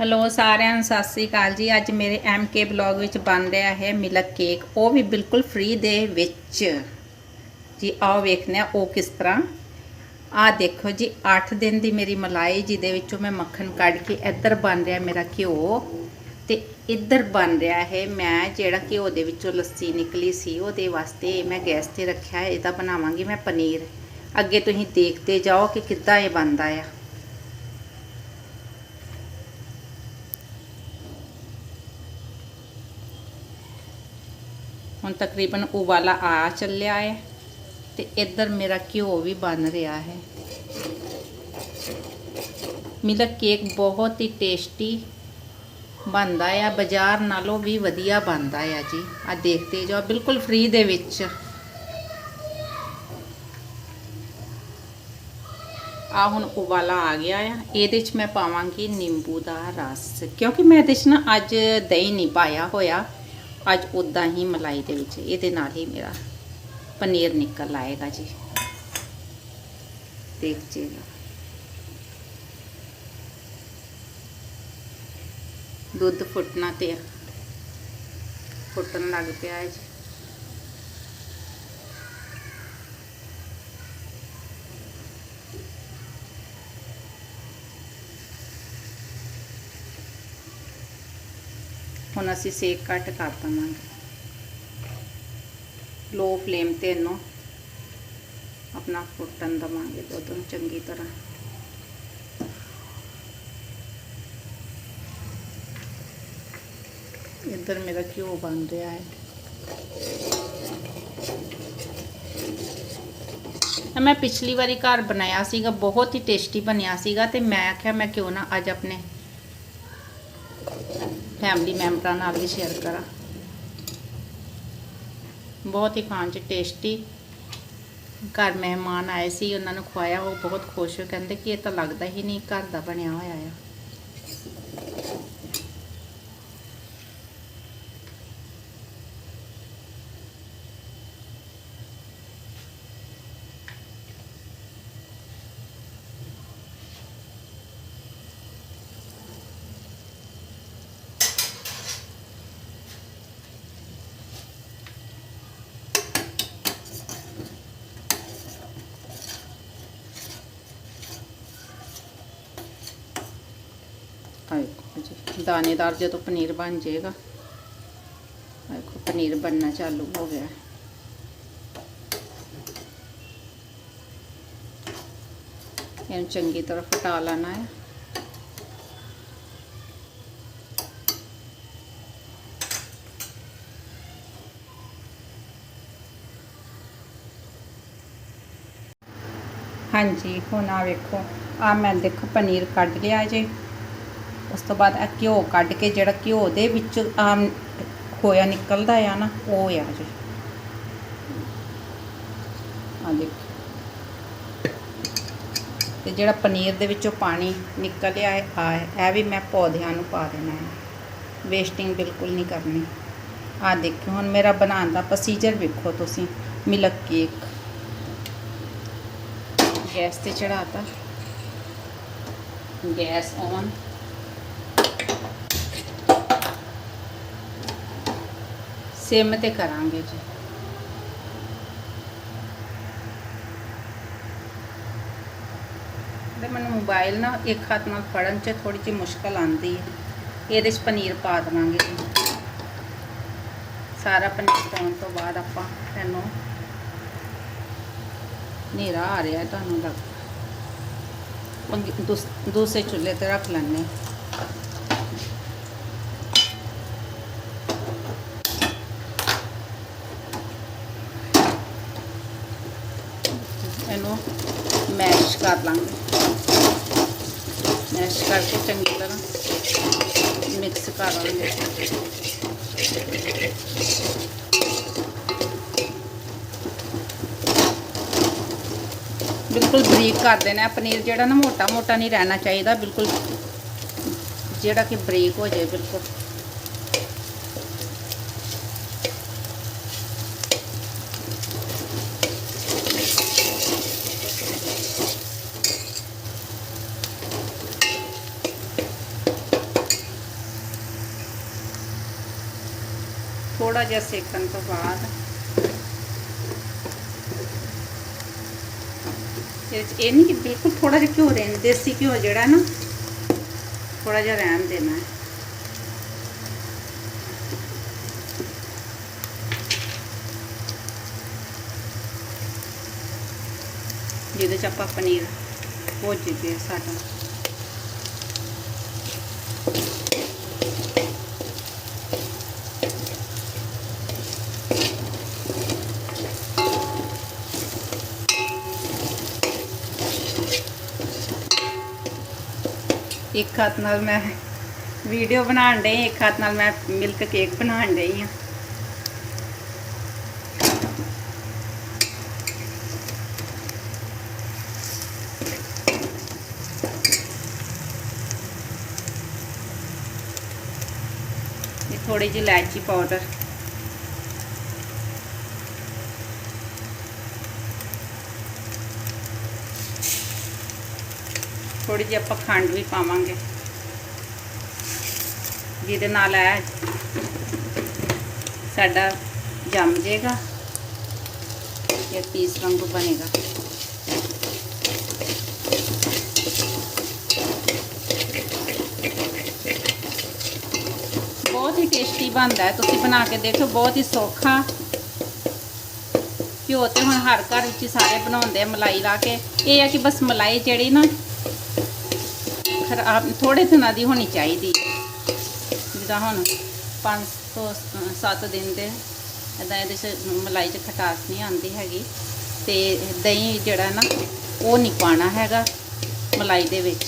Hello ਸਾਰਿਆਂ ਨੂੰ, ਸਤਿ ਸ੍ਰੀ ਅਕਾਲ ਜੀ। ਅੱਜ ਮੇਰੇ ਕੇ ਬਲੌਗ ਵਿੱਚ ਬਣ ਰਿਹਾ ਹੈ ਮਿਲਕ ਕੇਕ। ਉਹ ਵੀ ਬਿਲਕੁਲ ਫ੍ਰੀ ਦੇ ਵਿੱਚ। ਜੀ, ਆਓ ਵੇਖਦੇ ਆ ਉਹ ਕਿਸ ਤਰ੍ਹਾਂ। ਆ ਦੇਖੋ ਜੀ 8 ਦਿਨ ਦੀ ਮੇਰੀ ਮਲਾਈ, ਜਿਹਦੇ ਵਿੱਚੋਂ ਮੈਂ ਮੱਖਣ ਕੱਢ ਕੇ ਇੱਧਰ ਬਣ ਰਿਹਾ ਮੇਰਾ ਘਿਓ। ਤੇ ਇੱਧਰ ਬਣ ਰਿਹਾ ਹੈ ਮੈਂ, ਜਿਹੜਾ ਘਿਓ ਦੇ ਵਿੱਚੋਂ ਲੱਸੀ ਨਿਕਲੀ ਸੀ, ਉਹਦੇ ਵਾਸਤੇ ਮੈਂ ਗੈਸ ਤੇ ਰੱਖਿਆ ਹੈ ਇਹਦਾ ਬਣਾਵਾਂਗੀ ਮੈਂ ਪਨੀਰ। ਅੱਗੇ ਤੁਸੀਂ ਦੇਖਦੇ ਜਾਓ ਕਿ ਕਿੱਦਾਂ ਇਹ ਬਣਦਾ ਆ। ਹੁਣ ਤਕਰੀਬਨ ਉਬਾਲਾ ਆ ਚੱਲਿਆ ਹੈ ਤੇ ਇੱਧਰ ਮੇਰਾ ਘਿਓ ਵੀ ਬਣ ਰਿਹਾ ਹੈ। ਮਿਲਕ ਕੇਕ ਬਹੁਤ ਹੀ ਟੇਸਟੀ ਬਣਦਾ ਆ ਬਾਜ਼ਾਰ ਨਾਲੋਂ ਵੀ ਵਧੀਆ ਬਣਦਾ ਆ ਜੀ। ਆ ਦੇਖਦੇ ਜਾਓ, ਬਿਲਕੁਲ ਫ੍ਰੀ ਦੇ ਵਿੱਚ। ਆ ਹੁਣ ਉਬਾਲਾ ਆ ਗਿਆ ਆ। ਇਹਦੇ ਚ ਮੈਂ ਪਾਵਾਂਗੀ ਨਿੰਬੂ ਦਾ ਰਸ। ਕਿਉਂਕਿ ਮੈਂ ਇਹਦੇ ਚ ਨਾ ਅੱਜ ਦਹੀਂ ਨਹੀਂ ਪਾਇਆ ਹੋਇਆ। ਅੱਜ ਉਦਾਂ ਹੀ ਮਲਾਈ ਦੇ ਵਿੱਚ, ਇਹਦੇ ਨਾਲ ਹੀ ਮੇਰਾ ਪਨੀਰ ਨਿਕਲ ਆਏਗਾ ਜੀ। ਦੇਖ ਜੀਗਾ ਦੁੱਧ ਫੁੱਟਣਾ ਤੇ ਫੁੱਟਣ ਲੱਗ ਪਿਆ ਹੈ ਜੀ। ਹੁਣ ਅਸੀਂ ਸੇਕ ਘੱਟ ਕਰ ਦਵਾਂਗੇ। ਲੋ ਫਲੇਮ ਤੇ ਇਹਨੂੰ ਆਪਣਾ ਫੁੱਟਣ ਦਵਾਂਗੇ ਦੁੱਧ ਨੂੰ ਚੰਗੀ ਤਰ੍ਹਾਂ। ਇੱਧਰ ਮੇਰਾ ਘਿਓ ਬਣ ਰਿਹਾ ਹੈ। ਮੈਂ ਪਿਛਲੀ ਵਾਰੀ ਘਰ ਬਣਾਇਆ ਸੀਗਾ, ਬਹੁਤ ਹੀ ਟੇਸਟੀ ਬਣਿਆ ਸੀਗਾ ਤੇ ਮੈਂ ਆਖਿਆ ਮੈਂ ਕਿਉਂ ਨਾ ਅੱਜ ਆਪਣੇ ਫੈਮਿਲੀ ਮੈਂਬਰਾਂ ਨਾਲ ਵੀ ਸ਼ੇਅਰ ਕਰਾਂ। ਬਹੁਤ ਹੀ ਖਾਣ 'ਚ ਟੇਸਟੀ ਘਰ ਮਹਿਮਾਨ ਆਏ ਸੀ, ਉਹਨਾਂ ਨੂੰ ਖਵਾਇਆ, ਉਹ ਬਹੁਤ ਖੁਸ਼ ਹੋ ਕਹਿੰਦੇ ਕਿ ਇਹ ਤਾਂ ਲੱਗਦਾ ਹੀ ਨਹੀਂ ਘਰ ਦਾ ਬਣਿਆ ਹੋਇਆ ਆ ਦੇਖੋ ਜੀ ਦਾਣੇਦਾਰ ਜਦੋਂ ਪਨੀਰ ਬਣ ਜਾਏਗਾ ਦੇਖੋ ਪਨੀਰ ਬਣਨਾ ਚਾਲੂ ਹੋ ਗਿਆ ਇਹਨੂੰ ਚੰਗੀ ਤਰ੍ਹਾਂ ਫਟਾ ਲੈਣਾ ਹੈ ਹਾਂਜੀ ਹੁਣ ਆ ਵੇਖੋ ਆ ਮੈਂ ਦੇਖੋ ਪਨੀਰ ਕੱਢ ਲਿਆ ਜੇ ਉਸ ਤੋਂ ਬਾਅਦ ਇਹ ਘਿਓ ਕੱਢ ਕੇ ਜਿਹੜਾ ਘਿਓ ਦੇ ਵਿੱਚ ਆਮ ਖੋਇਆ ਨਿਕਲਦਾ ਆ ਨਾ, ਉਹ ਆ ਜੀ। ਆ ਦੇਖੋ। ਤੇ ਜਿਹੜਾ ਪਨੀਰ ਦੇ ਵਿੱਚੋਂ ਪਾਣੀ ਨਿਕਲਿਆ ਹੈ ਆ ਇਹ ਵੀ ਮੈਂ ਪੌਦਿਆਂ ਨੂੰ ਪਾ ਦੇਣਾ ਹੈ। ਵੇਸਟਿੰਗ ਬਿਲਕੁਲ ਨਹੀਂ ਕਰਨੀ। ਆ ਦੇਖੋ, ਹੁਣ ਮੇਰਾ ਬਣਾਉਣ ਦਾ ਪ੍ਰੋਸੀਜਰ ਵੇਖੋ ਤੁਸੀਂ। Milk cake. ਗੈਸ ਤੇ ਚੜਾਤਾ ਗੈਸ ਔਨ। ਸਿਮ ਤੇ ਕਰਾਂਗੇ ਜੀ। ਤੇ ਮੈਨੂੰ ਮੋਬਾਈਲ ਨਾ ਇੱਕ ਹੱਥ ਨਾਲ ਫੜਨ 'ਚ ਥੋੜੀ ਜਿਹੀ ਮੁਸ਼ਕਲ ਆਉਂਦੀ ਹੈ। ਇਹਦੇ 'ਚ ਪਨੀਰ ਪਾ ਦੇਵਾਂਗੇ ਜੀ। ਸਾਰਾ ਪਨੀਰ ਪਾਉਣ ਤੋਂ ਬਾਅਦ ਆਪਾਂ ਇਹਨੂੰ ਹਨੇਰਾ ਆ ਰਿਹਾ ਤੁਹਾਨੂੰ ਲੱਗ ਦੂਸਰੇ ਚੁੱਲ੍ਹੇ ਤੇ ਰੱਖ ਲੈਣੇ ਇਹਨੂੰ ਮੈਸ਼ ਕਰ ਲਾਂਗੇ ਮੈਸ਼ ਕਰਕੇ ਚੰਗੀ ਤਰ੍ਹਾਂ ਮਿਕਸ ਕਰ ਲਾਂਗੇ ਬਿਲਕੁਲ ਬਰੀਕ ਕਰ ਦੇਣਾ ਪਨੀਰ ਜਿਹੜਾ ਨਾ ਮੋਟਾ ਮੋਟਾ ਨਹੀਂ ਰਹਿਣਾ ਚਾਹੀਦਾ ਬਿਲਕੁਲ ਜਿਹੜਾ ਕਿ ਬਰੀਕ ਹੋ ਜਾਏ ਥੋੜਾ ਜਿਹਾ ਸੇਕਣ ਤੋਂ ਬਾਅਦ ਇਹ 'ਚ ਇਹ ਨਹੀਂ ਕਿ ਬਿਲਕੁਲ ਥੋੜਾ ਜਿਹਾ ਘਿਓ ਰਹਿਣ ਦੇਸੀ ਘਿਓ ਜਿਹੜਾ ਨਾ ਥੋੜਾ ਜਿਹਾ ਰਹਿਣ ਦੇਣਾ ਹੈ ਜਿਹਦੇ ਚ ਆਪਾਂ ਪਨੀਰ ਭੁੱਜ ਗਿਆ ਸਾਡਾ ਇੱਕ ਹੱਥ ਨਾਲ ਮੈਂ ਵੀਡੀਓ ਬਣਾਉਣ ਡਈ, ਇੱਕ ਹੱਥ ਨਾਲ ਮੈਂ ਮਿਲਕ ਕੇਕ ਬਣਾਉਣ ਡਈ ਆ। ਇਹ ਥੋੜੀ ਜਿਹੀ ਇਲਾਇਚੀ ਪਾਊਡਰ ਥੋੜੀ ਜਿਹੀ ਆਪਾਂ ਖੰਡ ਵੀ ਪਾਵਾਂਗੇ। ਜਿਹਦੇ ਨਾਲ ਇਹ ਸਾਡਾ ਜੰਮ ਜਾਏਗਾ ਇਹ ਪੀਸ ਵਾਂਗੂ ਬਣੇਗਾ। ਬਹੁਤ ਹੀ ਟੇਸਟੀ ਬਣਦਾ ਹੈ। ਤੁਸੀਂ ਬਣਾ ਕੇ ਦੇਖੋ, ਬਹੁਤ ਹੀ ਸੌਖਾ। ਘਿਓ ਤੇ ਹੁਣ ਹਰ ਘਰ ਵਿੱਚ ਸਾਰੇ ਬਣਾਉਂਦੇ ਆ, ਮਲਾਈ ਲਾ ਕੇ। ਇਹ ਹੈ ਕਿ ਬਸ ਮਲਾਈ ਜਿਹੜੀ ਨਾ ਖਰਾਬ ਥੋੜੇ ਦਿਨਾਂ ਦੀ ਹੋਣੀ ਚਾਹੀਦੀ ਜਿੱਦਾਂ ਹੁਣ 5 ਤੋਂ 7 ਦਿਨ ਦੇ ਇਦਾਂ ਇਹਦੇ ਚ ਮਲਾਈ ਚ ਖਟਾਸ ਨਹੀਂ ਆਉਂਦੀ ਹੈਗੀ ਤੇ ਦਹੀਂ ਜਿਹੜਾ ਨਾ ਉਹ ਨਹੀਂ ਪਾਣਾ ਹੈਗਾ ਮਲਾਈ ਦੇ ਵਿੱਚ।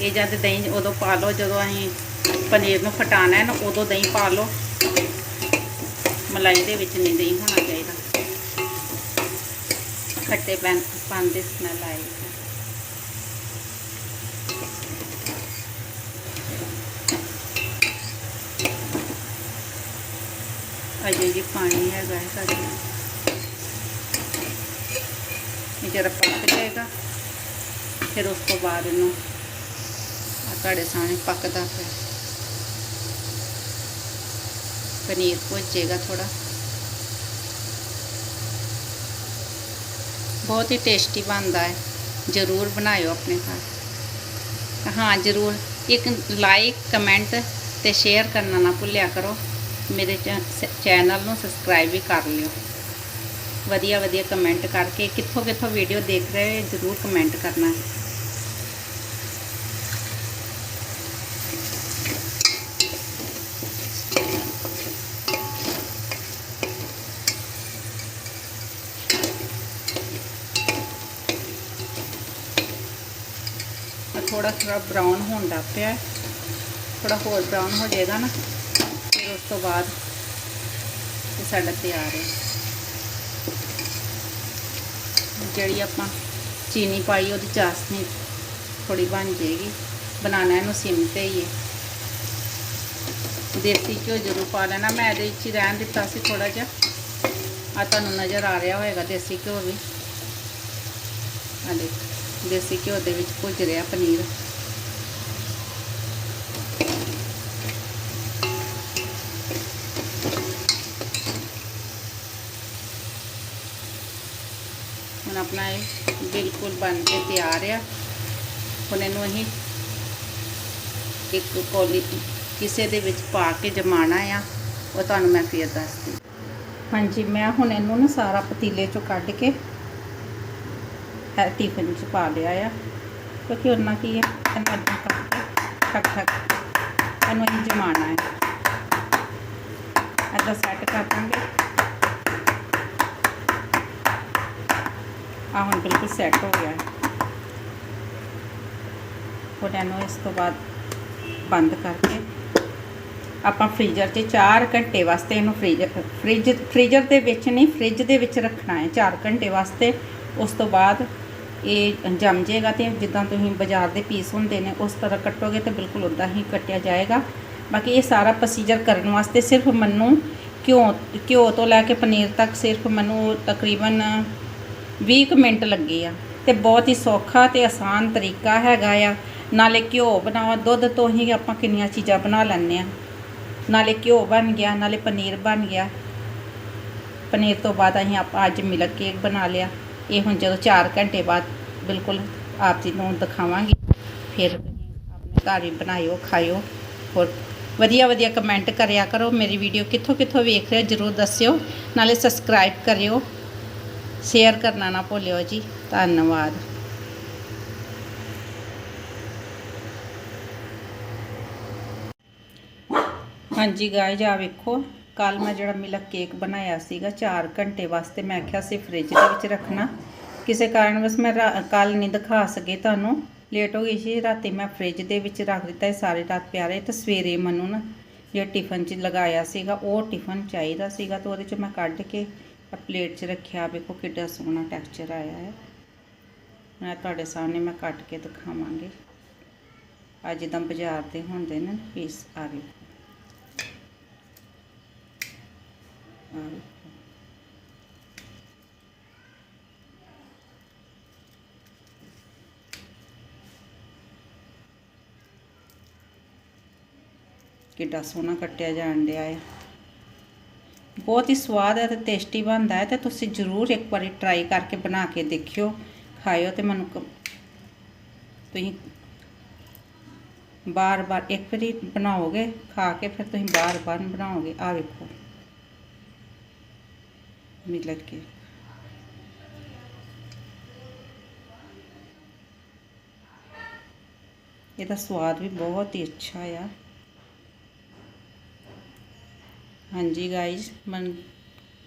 ਇਹ ਜਦ ਦਹੀਂ ਉਦੋਂ ਪਾ ਲਓ, ਜਦੋਂ ਅਸੀਂ ਪਨੀਰ ਨੂੰ ਫਟਾਣਾ ਹੈ ਨਾ, ਉਦੋਂ ਦਹੀਂ ਪਾ ਲਓ। ਮਲਾਈ ਦੇ ਵਿੱਚ ਨਹੀਂ ਦਹੀਂ ਹੋਣਾ ਚਾਹੀਦਾ ਖੱਟੇ ਪੈਨ ਪਾਣ ਦੇ ਸਮੈਲ ਅਜੇ ਜੀ ਪਾਣੀ ਹੈਗਾ ਹੈ ਸਾਡੇ ਇਹ ਜਰਾ ਪੱਕ ਜਾਏਗਾ, ਫਿਰ ਉਸ ਤੋਂ ਬਾਅਦ ਇਹਨੂੰ ਆ ਤੁਹਾਡੇ ਸਾਹਮਣੇ ਪੱਕਦਾ ਪਿਆ। ਪਨੀਰ ਭੁੱਜੇਗਾ ਥੋੜਾ ਬਹੁਤ ਹੀ ਟੇਸਟੀ ਬਣਦਾ ਹੈ। ਜ਼ਰੂਰ ਬਣਾਇਓ ਆਪਣੇ ਘਰ। ਹਾਂ, ਜ਼ਰੂਰ। ਇੱਕ ਲਾਈਕ ਕਮੈਂਟ ਤੇ ਸ਼ੇਅਰ ਕਰਨਾ ਨਾ ਭੁੱਲਿਆ ਕਰੋ। ਮੇਰੇ ਚੈਨਲ ਨੂੰ ਸਬਸਕ੍ਰਾਈਬ ਵੀ ਕਰ ਲਿਓ। ਵਧੀਆ ਵਧੀਆ ਕਮੈਂਟ ਕਰਕੇ ਕਿੱਥੋਂ ਕਿੱਥੋਂ ਵੀਡੀਓ ਦੇਖ ਰਹੇ ਹੋ, ਜ਼ਰੂਰ ਕਮੈਂਟ ਕਰਨਾ। ਥੋੜਾ ਥੋੜਾ ਬਰਾਊਨ ਹੋਣ ਲੱਗ ਪਿਆ ਥੋੜਾ ਹੋਰ ਬਰਾਊਨ ਹੋ ਜਾਏਗਾ ਨਾ, ਫਿਰ ਉਸ ਤੋਂ ਬਾਅਦ ਇਹ ਸਾਡਾ ਤਿਆਰ ਹੈ। ਜਿਹੜੀ ਆਪਾਂ ਚੀਨੀ ਪਾਈ, ਉਹਦੀ ਚਾਸਨੀ ਥੋੜੀ ਬਣ ਜਾਏਗੀ। ਬਣਾਣਾ ਇਹਨੂੰ ਸਿਮ ਤੇ ਹੀ ਹੈ। ਦੇਸੀ ਘਿਓ ਜ਼ਰੂਰ ਪਾ ਲੈਣਾ। ਮੈਂ ਇਹਦੇ ਵਿੱਚ ਹੀ ਰਹਿਣ ਦਿੱਤਾ ਸੀ ਥੋੜਾ ਜਿਹਾ। ਆ ਤੁਹਾਨੂੰ ਨਜ਼ਰ ਆ ਰਿਹਾ ਹੋਏਗਾ, ਦੇਸੀ ਘਿਓ ਵੀ। ਆ ਦੇਖੋ, ਦੇਸੀ ਘਿਓ ਦੇ ਵਿੱਚ ਭੁੱਜ ਰਿਹਾ ਪਨੀਰ। ਹੁਣ ਆਪਣਾ ਇਹ ਬਿਲਕੁਲ ਬਣ ਕੇ ਤਿਆਰ ਆ। ਹੁਣ ਇਹਨੂੰ ਅਸੀਂ ਇੱਕ ਕੋਲੀ, ਕਿਸੇ ਦੇ ਵਿੱਚ ਪਾ ਕੇ ਜਮਾਣਾ ਆ। ਉਹ ਤੁਹਾਨੂੰ ਮੈਂ ਫਿਰ ਦੱਸਦੀ। ਹਾਂਜੀ, ਮੈਂ ਹੁਣ ਇਹਨੂੰ ਨਾ ਸਾਰਾ ਪਤੀਲੇ ਚੋਂ ਕੱਢ ਕੇ ਹੈ ਟਿਫਨ ਚ ਪਾ ਲਿਆ ਆ। ਕਿਉਂਕਿ ਉਹਨਾਂ ਕੀ ਹੈ ਇਹਨੂੰ ਅੱਧਾ ਕਰਕੇ ਠਕ ਠਕ ਇਹਨੂੰ ਹੀ ਜਮਾਣਾ ਹੈ। ਅੱਧਾ ਸੈੱਟ ਕਰ ਦਾਂਗੇ। ਆ ਹੁਣ ਬਿਲਕੁਲ ਸੈੱਟ ਹੋ ਗਿਆ ਹੁਣ ਇਹਨੂੰ ਇਸ ਤੋਂ ਬਾਅਦ ਬੰਦ ਕਰਕੇ ਆਪਾਂ ਫ੍ਰੀਜ਼ਰ 'ਚ 4 ਘੰਟੇ ਵਾਸਤੇ ਇਹਨੂੰ ਫ੍ਰੀਜ਼ਰ ਫ੍ਰਿਜ ਫ੍ਰੀਜ਼ਰ ਦੇ ਵਿੱਚ ਨਹੀਂ ਫ੍ਰਿਜ ਦੇ ਵਿੱਚ ਰੱਖਣਾ ਹੈ। 4 ਘੰਟੇ ਵਾਸਤੇ ਉਸ ਤੋਂ ਬਾਅਦ ਇਹ ਜੰਮ ਜਾਏਗਾ ਤੇ ਜਿੱਦਾਂ ਤੁਸੀਂ ਬਾਜ਼ਾਰ ਦੇ ਪੀਸ ਹੁੰਦੇ ਨੇ, ਉਸ ਤਰ੍ਹਾਂ ਕੱਟੋਗੇ ਤੇ ਬਿਲਕੁਲ ਉਦਾਂ ਹੀ ਕੱਟਿਆ ਜਾਏਗਾ। ਬਾਕੀ ਇਹ ਸਾਰਾ ਪ੍ਰੋਸੀਜਰ ਕਰਨ ਵਾਸਤੇ ਸਿਰਫ ਮੈਨੂੰ ਘਿਓ ਘਿਓ ਤੋਂ ਲੈ ਕੇ ਪਨੀਰ ਤੱਕ ਸਿਰਫ ਮੈਨੂੰ ਤਕਰੀਬਨ 20 ਕੁ ਮਿੰਟ ਲੱਗੇ ਆ। ਤੇ ਬਹੁਤ ਹੀ ਸੌਖਾ ਤੇ ਆਸਾਨ ਤਰੀਕਾ ਹੈਗਾ ਆ। ਨਾਲੇ ਘਿਓ ਬਣਾਓ ਦੁੱਧ ਤੋਂ ਹੀ ਆਪਾਂ ਕਿੰਨੀਆਂ ਚੀਜ਼ਾਂ ਬਣਾ ਲੈਂਦੇ ਆ ਨਾਲੇ ਘਿਓ ਬਣ ਗਿਆ, ਨਾਲੇ ਪਨੀਰ ਬਣ ਗਿਆ। ਪਨੀਰ ਤੋਂ ਬਾਅਦ ਅਸੀਂ ਆਪਾਂ ਅੱਜ ਮਿਲਕ ਕੇਕ ਬਣਾ ਲਿਆ। ਇਹ ਹੁਣ ਜਦੋਂ 4 ਘੰਟੇ ਬਾਅਦ ਬਿਲਕੁਲ ਆਪ ਜੀ ਨੂੰ ਦਿਖਾਵਾਂਗੀ, ਫਿਰ ਆਪਣੇ ਘਰ ਹੀ ਬਣਾਇਓ, ਖਾਇਓ। ਹੋਰ ਵਧੀਆ ਵਧੀਆ ਕਮੈਂਟ ਕਰਿਆ ਕਰੋ। ਮੇਰੀ ਵੀਡੀਓ ਕਿੱਥੋਂ ਕਿੱਥੋਂ ਵੇਖ ਰਹੇ ਹੋ, ਜਰੂਰ ਦੱਸਿਓ। ਨਾਲੇ ਸਬਸਕ੍ਰਾਈਬ ਕਰਿਓ। ਸ਼ੇਅਰ ਕਰਨਾ ਨਾ ਭੁੱਲਿਓ ਜੀ। ਧੰਨਵਾਦ। ਹਾਂਜੀ ਗਾਇਜ਼ ਆ ਵੇਖੋ। ਕੱਲ ਮੈਂ ਜਿਹੜਾ ਮਿਲਕ ਕੇਕ ਬਣਾਇਆ ਸੀਗਾ 4 ਘੰਟੇ ਵਾਸਤੇ, ਮੈਂ ਆਖਿਆ ਸੀ ਫ੍ਰਿਜ ਦੇ ਵਿੱਚ ਰੱਖਣਾ। ਕਿਸੇ ਕਾਰਨ ਵਸ ਮੈਂ ਕੱਲ ਨਹੀਂ ਦਿਖਾ ਸਕੇ ਤੁਹਾਨੂੰ। ਲੇਟ ਹੋ ਗਈ ਸੀ, ਰਾਤੀ ਮੈਂ ਫ੍ਰਿਜ ਦੇ ਵਿੱਚ ਰੱਖ ਦਿੱਤਾ ਇਹ ਸਾਰੇ ਰਾਤ ਪਿਆਰੇ ਤੇ ਸਵੇਰੇ ਮੈਨੂੰ ਨਾ ਜਿਹੜਾ ਟਿਫਨ 'ਚ ਲਗਾਇਆ ਸੀਗਾ, ਉਹ ਟਿਫਨ ਚਾਹੀਦਾ ਸੀਗਾ ਤੇ ਉਹਦੇ 'ਚ ਮੈਂ ਕੱਢ ਕੇ ਪਲੇਟ 'ਚ ਰੱਖਿਆ। ਵੇਖੋ ਕਿੱਡਾ ਸੋਹਣਾ ਟੈਕਸਚਰ ਆਇਆ ਹੈ। ਮੈਂ ਤੁਹਾਡੇ ਸਾਹਮਣੇ ਮੈਂ ਕੱਟ ਕੇ ਦਿਖਾਵਾਂਗੀ। ਅੱਜ ਜਿੱਦਾਂ ਬਾਜ਼ਾਰ ਦੇ ਹੁੰਦੇ ਨੇ ਪੀਸ ਆ ਗਏ ਆ ਵੇਖੋ। ਕਿੱਡਾ ਸੋਹਣਾ ਕੱਟਿਆ ਜਾਣ ਡਿਆ ਹੈ ਬਹੁਤ ਹੀ ਸਵਾਦ ਹੈ ਤੇ ਟੇਸਟੀ ਬਣਦਾ ਹੈ ਤੇ ਤੁਸੀਂ ਜ਼ਰੂਰ ਇੱਕ ਵਾਰੀ ਟਰਾਈ ਕਰਕੇ ਬਣਾ ਕੇ ਦੇਖਿਓ, ਖਾਇਓ ਤੇ ਮੈਨੂੰ ਤੁਸੀਂ ਬਾਰ-ਬਾਰ ਇੱਕ ਵਾਰੀ ਬਣਾਓਗੇ, ਖਾ ਕੇ ਫਿਰ ਤੁਸੀਂ ਬਾਰ-ਬਾਰ ਬਣਾਓਗੇ। ਆ ਵੇਖੋ। ਮਿਲਕ ਕੇ ਇਹਦਾ ਸਵਾਦ ਵੀ ਬਹੁਤ ਹੀ ਅੱਛਾ ਆ ਹਾਂਜੀ ਗਾਇਜ਼ ਮਨ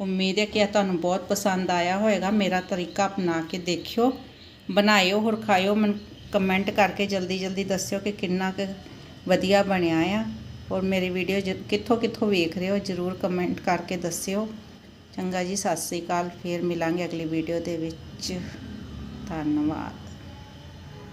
ਉਮੀਦ ਹੈ ਕਿ ਇਹ ਤੁਹਾਨੂੰ ਬਹੁਤ ਪਸੰਦ ਆਇਆ ਹੋਵੇਗਾ ਮੇਰਾ ਤਰੀਕਾ ਅਪਣਾ ਕੇ ਦੇਖਿਓ ਬਣਾਇਓ ਹੋਰ ਖਾਇਓ ਮਨ ਕਮੈਂਟ ਕਰਕੇ ਜਲਦੀ ਜਲਦੀ ਦੱਸਿਓ ਕਿ ਕਿੰਨਾ ਕੁ ਵਧੀਆ ਬਣਿਆ ਆ ਔਰ ਮੇਰੀ ਵੀਡੀਓ ਜ ਕਿੱਥੋਂ ਕਿੱਥੋਂ ਵੇਖ ਰਹੇ ਹੋ ਜਰੂਰ ਕਮੈਂਟ ਕਰਕੇ ਦੱਸਿਓ ਚੰਗਾ ਜੀ ਸਤਿ ਸ੍ਰੀ ਅਕਾਲ ਫੇਰ ਮਿਲਾਂਗੇ ਅਗਲੀ ਵੀਡੀਓ ਦੇ ਵਿੱਚ। ਧੰਨਵਾਦ।